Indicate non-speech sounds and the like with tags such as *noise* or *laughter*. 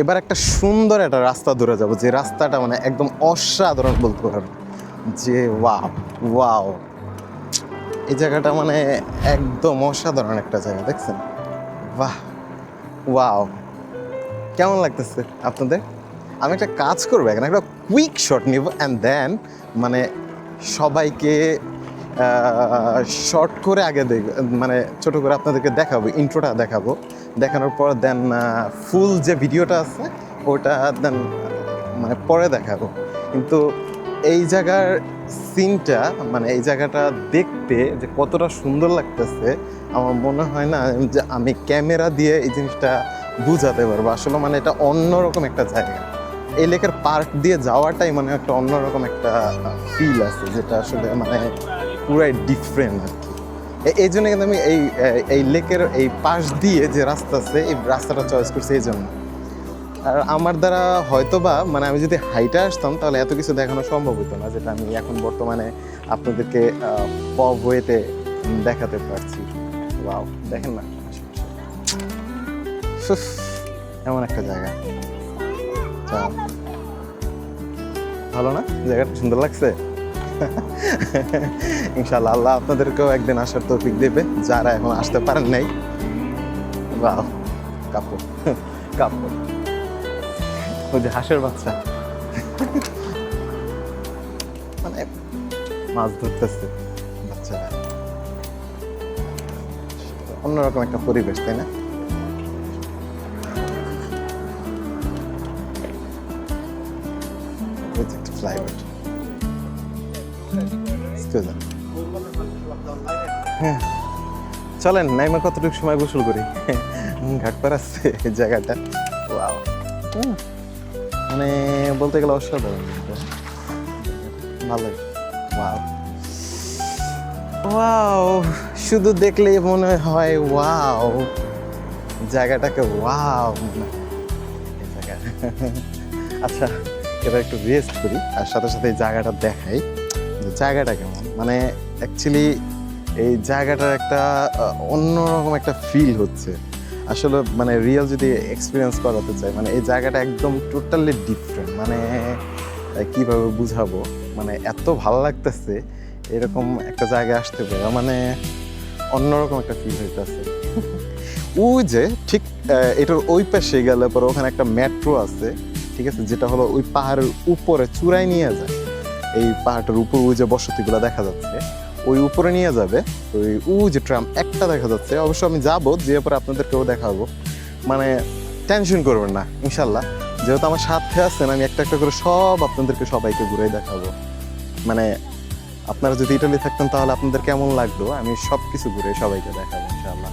এবার একটা সুন্দর একটা রাস্তা ধরে যাব, যে রাস্তাটা মানে একদম অসাধারণ বলতে পারব যে ওয়াও ওয়াও। এই জায়গাটা মানে একদম অসাধারণ একটা জায়গা, দেখছেন? বাহ, ওয়াও। কেমন লাগতেছে আপনাদের? আমি একটা কাজ করব, এখানে একটা কুইক শট নিব অ্যান্ড দেন মানে সবাইকে শর্ট করে আগে দেখ মানে ছোট করে আপনাদেরকে দেখাবো ইন্ট্রোটা দেখাবো। দেখানোর পর দেন ফুল যে ভিডিওটা আছে, ওটা দেন মানে পরে দেখাবো। কিন্তু এই জায়গার সিনটা মানে এই জায়গাটা দেখতে যে কতটা সুন্দর লাগতেছে, আমার মনে হয় না যে আমি ক্যামেরা দিয়ে এই জিনিসটা বুঝাতে পারব। আসলে মানে এটা অন্যরকম একটা জায়গা। এই লেকের পার্ক দিয়ে যাওয়াটাই মানে একটা অন্যরকম একটা ফিল আছে, যেটা আসলে মানে পুরাই ডিফারেন্ট আর কি। এই জন্য কিন্তু আমি এই এই লেকের এই পাশ দিয়ে যে রাস্তা আছে, এই রাস্তাটা চয়েস করছি এই জন্য। আর আমার দ্বারা হয়তো বা মানে আমি যদি হাইটে আসতাম, তাহলে এত কিছু দেখানো সম্ভব হতো না, যেটা আমি এখন বর্তমানে আপনাদেরকে পব ওয়েতে দেখাতে পারছি। ওয়াও দেখেন না। এমন একটা জায়গা। আচ্ছা। ভালো না? জায়গাটা সুন্দর লাগছে? *laughs* ইনশাল্লাহ আল্লাহ আপনাদেরকেও একদিন আসার তৌফিক দেবে, যারা এখন আসতে পারেন নাই। বাহ, কাপড় *laughs* কাপড়। ওই যে হাঁসের বাচ্চা। *laughs* মানে মাছ ধরতেছে বাচ্চারা। অন্যরকম একটা পরিবেশ, তাই না? Flyover Excuse me. হ্যাঁ। চলেন, নাইমা কতটুকু সময় গোসল করি? ঘাট পার আছে জায়গাটা। ওয়াও মানে বলতে গেলে অসাধারণ ভালো ওয়াও ওয়াও শুধু দেখলেই মনে হয় ওয়াও জায়গাটাকে ওয়াও আচ্ছা এবার একটু রেস্ট করি, আর সাথে সাথে এই জায়গাটা দেখাই। জায়গাটা কেমন? মানে অ্যাকচুয়ালি এই জায়গাটার একটা অন্যরকম একটা ফিল হচ্ছে। আসলে মানে রিয়েল যদি এক্সপিরিয়েন্স করাতে চাই মানে এই জায়গাটা একদম টোটালি ডিফারেন্ট মানে কীভাবে বুঝাবো? মানে এত ভালো লাগতেছে, এরকম একটা জায়গায় আসতে পারে মানে অন্যরকম একটা ফিল হইতেছে। *laughs* ওই যে ঠিক এটার ওই পাশে গেলে পরে ওখানে একটা মেট্রো আছে, ঠিক আছে, যেটা হলো ওই পাহাড়ের উপরে চূড়ায় নিয়ে যায়। এই পাহাড়টার উপর ওই যে বসতিগুলো দেখা যাচ্ছে, ওই উপরে নিয়ে যাবে। ওই ওই যে ট্রাম, একটা দেখা যাচ্ছে। অবশ্য আমি যাব, যেয়ে পরে আপনাদেরকেও দেখাবো। মানে টেনশন করবেন না, ইনশাল্লাহ। যেহেতু আমার সাথে আছেন, আমি একটা একটা করে সব আপনাদেরকে সবাইকে ঘুরে দেখাবো। মানে আপনারা যদি ইটালি থাকতেন, তাহলে আপনাদের কেমন লাগতো? আমি সব কিছু ঘুরে সবাইকে দেখাবো, ইনশাল্লাহ।